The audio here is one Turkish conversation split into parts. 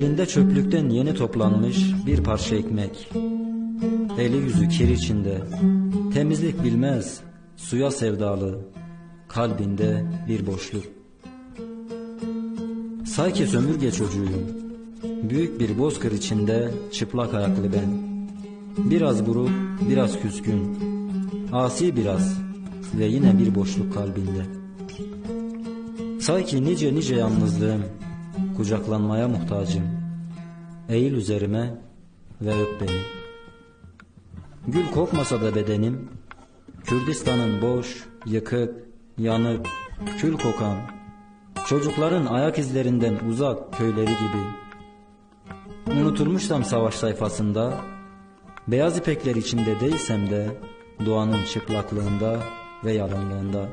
Elinde çöplükten yeni toplanmış bir parça ekmek. Eli yüzü kir içinde. Temizlik bilmez, suya sevdalı. Kalbinde bir boşluk. Sanki sömürge çocuğuyum. Büyük bir bozkır içinde çıplak ayaklı ben. Biraz buruk, biraz küskün. Asi biraz ve yine bir boşluk kalbinde. Sanki nice nice yalnızlığım, kucaklanmaya muhtacım. Eğil üzerime ve öp beni. Gül kokmasa da bedenim, Kürdistan'ın boş, yıkık, yanık, kül kokan, çocukların ayak izlerinden uzak köyleri gibi. Unutulmuşsam savaş sayfasında, beyaz ipekler içinde değilsem de, doğanın çıplaklığında ve yalınlığında.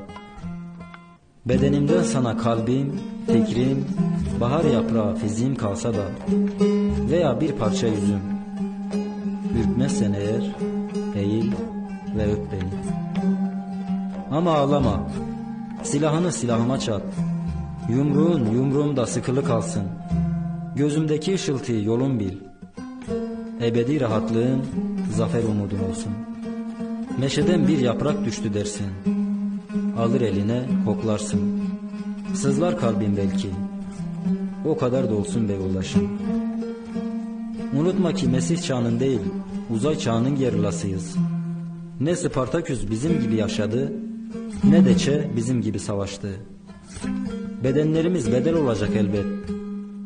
Bedenimden sana kalbim, fikrim, bahar yaprağı fiziğim kalsa da veya bir parça yüzüm. Ürkmezsen eğer eğil ve öp beni. Ama ağlama, silahını silahıma çat. Yumruğun yumruğumda sıkılı kalsın. Gözümdeki ışıltıyı yolun bil. Ebedi rahatlığın zafer umudun olsun. Meşeden bir yaprak düştü dersin. Alır eline koklarsın. Sızlar kalbin belki. O kadar da olsun be yoldaşım. Unutma ki Mesih çağının değil, uzay çağının gerilasıyız. Ne Spartaküs bizim gibi yaşadı, ne de Çe bizim gibi savaştı. Bedenlerimiz bedel olacak elbet.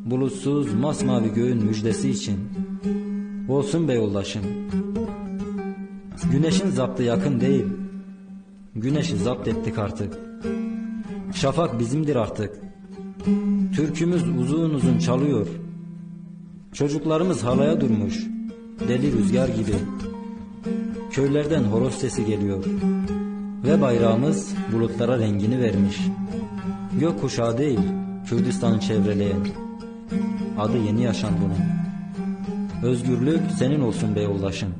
Bulutsuz masmavi göğün müjdesi için. Olsun be yoldaşım. Güneşin zaptı yakın değil. Güneşi zapt ettik artık. Şafak bizimdir artık. Türkümüz uzun uzun çalıyor. Çocuklarımız halaya durmuş. Deli rüzgar gibi. Köylerden horoz sesi geliyor. Ve bayrağımız bulutlara rengini vermiş. Gök kuşağı değil, Kürdistan'ı çevreleyen. Adı yeni yaşan bunun. Özgürlük senin olsun be yoldaşım.